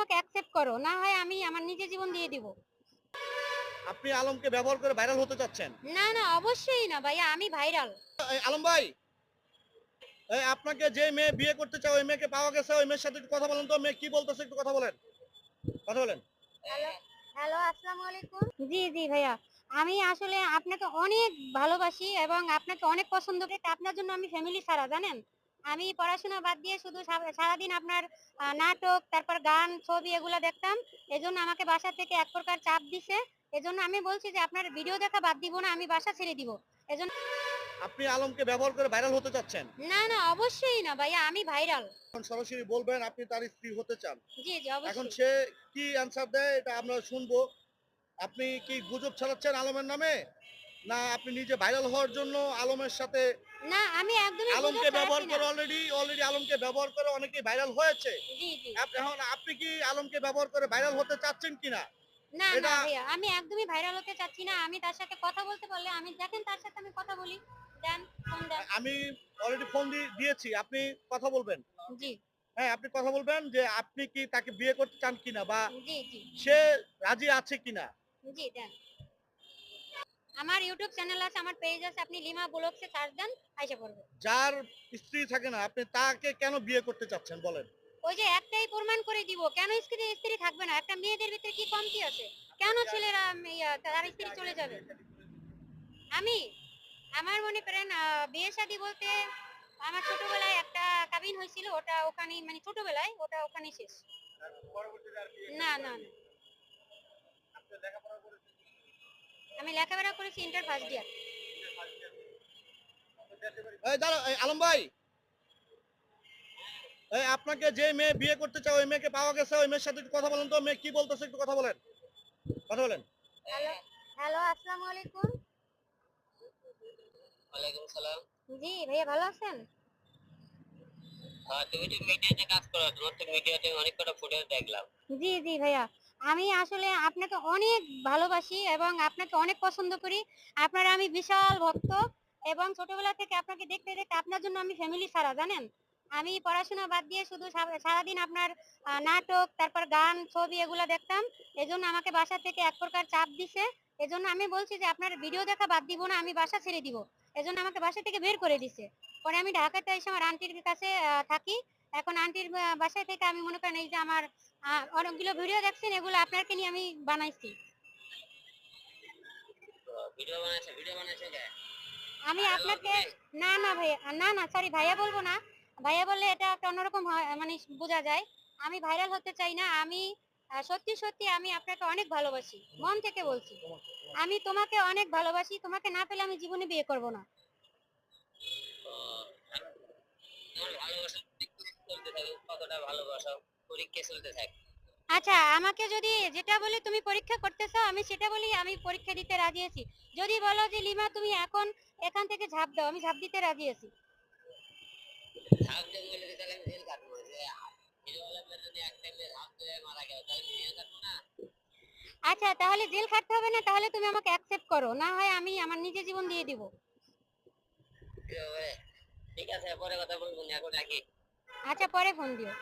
আমাকে অ্যাকসেপ্ট করো না হয় আমি আমার নিজের জীবন দিয়ে দিব। আপনি আলমকে ব্যবহার করে ভাইরাল হতে চাচ্ছেন না না অবশ্যই না ভাইয়া আমি ভাইরাল আলম ভাই এই আপনাকে যে মেয়ে বিয়ে করতে চাও ওই মেয়েকে পাওয়া গেছে ওই মেয়ের সাথে একটু কথা বলেন তো মেয়ে কি বলতেছে একটু কথা বলেন। কথা বলেন। হ্যালো হ্যালো আসসালামু আলাইকুম। জি জি ভাইয়া আমি আসলে আপনাকে অনেক ভালোবাসি এবং আপনাকে অনেক পছন্দ করি আপনার জন্য আমি ফ্যামিলি ছাড়া জানেন? আমি পড়াশোনা বাদ দিয়ে শুধু সারাদিন আপনার নাটক তারপর গান ছবি এগুলো দেখতাম। এজন্য আমাকে বাসা থেকে এক প্রকার চাপ দিছে। এজন্য আমি বলছি যে আপনার ভিডিও দেখা বাদ দিব না আমি বাসা ছেড়ে দিব। এজন্য আপনি আলমকে ব্যবহার করে ভাইরাল হতে চাচ্ছেন? না না অবশ্যই না ভাইয়া আমি ভাইরাল এখন সরাসরি বলবেন আপনি তার স্ত্রী হতে চান। জি জি অবশ্যই। এখন সে কি অ্যান্সার দেয় এটা আমরা শুনব। আপনি কি গুজব ছড়াচ্ছেন আলমের নামে? না আপনি নিজে ভাইরাল হওয়ার জন্য আলমের সাথে না আমি একদমই আলমকে ব্যবহার করে অলরেডি অলরেডি আলমকে ব্যবহার করে অনেকেই ভাইরাল হয়েছে। জি জি। আপ- এখন আপনি কি আলমকে ব্যবহার করে ভাইরাল হতে চাচ্ছেন কিনা না? না ভাইয়া আমি একদমই ভাইরাল হতে চাচ্ছি না। আমি তার সাথে কথা বলতে পারলে আমি দেখেন তার সাথে আমি কথা বলি। দেন ফোন দেন। আমি অলরেডি ফোন দিয়েছি আপনি কথা বলবেন? জি। হ্যাঁ আপনি কথা বলবেন যে আপনি কি তাকে বিয়ে করতে চান কিনা বা জি জি। সে রাজি আছে কিনা জি দেন। আমার ইউটিউব চ্যানেল আছে আমার পেজ আছে আপনি লিমা ব্লগসে সার্চ দেন আইসা পড়বে। যার স্ত্রী থাকে না আপনি তাকে কেন বিয়ে করতে চাচ্ছেন বলেন। ওই যে একটাই প্রমাণ করে দিব কেন স্ত্রী স্ত্রী থাকবে না? একটা মেয়েদের ভিতরে কি কমতি আছে? কেন ছেলেরা ইয়া, তার স্ত্রী চলে যাবে? আমি আমার মনে করেন আহ, বিয়ে শাদী বলতে আমার ছোটবেলায় একটা কাবিন হয়েছিল ওটা ওখানে মানে ছোটবেলায় ওটা ওখানে শেষ। না না না। আমি লেখাপড়া করেছি ইন্টার ফার্স্ট ইয়ার এই দাঁড়া এই আলম ভাই। এই আপনাকে যে মেয়ে বিয়ে করতে চাও ওই মেয়েকে পাওয়া গেছে ওই মেয়ের সাথে একটু কথা বলেন তো মেয়ে কি বলতেছে একটু কথা বলেন। কথা বলেন। হ্যালো হ্যালো আসসালামু আলাইকুম। ওয়ালাইকুম সালাম জি ভাইয়া ভালো আছেন? হ্যাঁ তুমি তো মিডিয়াতে কাজ করো তোমার তো মিডিয়াতে অনেক কটা ফুটেজ দেখলাম। জি জি ভাইয়া। আমি আসলে আপনাকে অনেক ভালোবাসি এবং আপনাকে অনেক পছন্দ করি। আপনার আমি বিশাল ভক্ত এবং ছোটবেলা থেকে আপনাকে দেখতে দেখতে আপনার জন্য আমি ফ্যামিলি সারা, জানেন? আমি পড়াশোনা বাদ দিয়ে শুধু সারাদিন আপনার নাটক, তারপর গান, ছবি এগুলো দেখতাম। এজন্য আমাকে বাসা থেকে এক প্রকার চাপ দিছে। এজন্য আমি বলছি যে, আপনার ভিডিও দেখা বাদ দিব না, আমি বাসা ছেড়ে দিব। এজন্য আমাকে বাসা থেকে বের করে দিছে। পরে আমি ঢাকাতে এসে আমার আন্টির কাছে থাকি। এখন আন্টির বাসায় থেকে আমি মনে করেন এই যে আমার অনেকগুলো ভিডিও দেখছেন এগুলো আপনাকে নিয়ে আমি বানাইছি। আমি আপনাকে না না ভাইয়া না না সরি ভাইয়া বলব না। ভাইয়া বললে এটা একটা অন্যরকম মানে বোঝা যায়। আমি ভাইরাল হতে চাই না আমি সত্যি সত্যি আমি আপনাকে অনেক ভালোবাসি মন থেকে বলছি। আমি তোমাকে অনেক ভালোবাসি তোমাকে না পেলে আমি জীবনে বিয়ে করব না তো, তোমার ভালোবাসা চলতে থাকে কতটা ভালোবাসা পরীক্ষা চলতে থাকে আচ্ছা আমাকে যদি যেটা বলে তুমি পরীক্ষা করতেছো আমি সেটা বলি আমি পরীক্ষা দিতে রাজি আছি। যদি বলো যে লিমা তুমি এখন এখান থেকে ঝাঁপ দাও আমি ঝাঁপ দিতে রাজি আছি। ঝাঁপ দিয়ে বলে তাহলে আমি জেল কাটবো যে ভিডিও যদি এক টাইমে ঝাঁপ দিয়ে মারা গেল তাহলে জেল কাটবো না? আচ্ছা তাহলে জেল খাটতে হবে না তাহলে তুমি আমাকে অ্যাকসেপ্ট করো না হয় আমি আমার নিজের জীবন দিয়ে দিব। ঠিক আছে পরে কথা বলব এখন রাখি। আচ্ছা পরে ফোন দিও।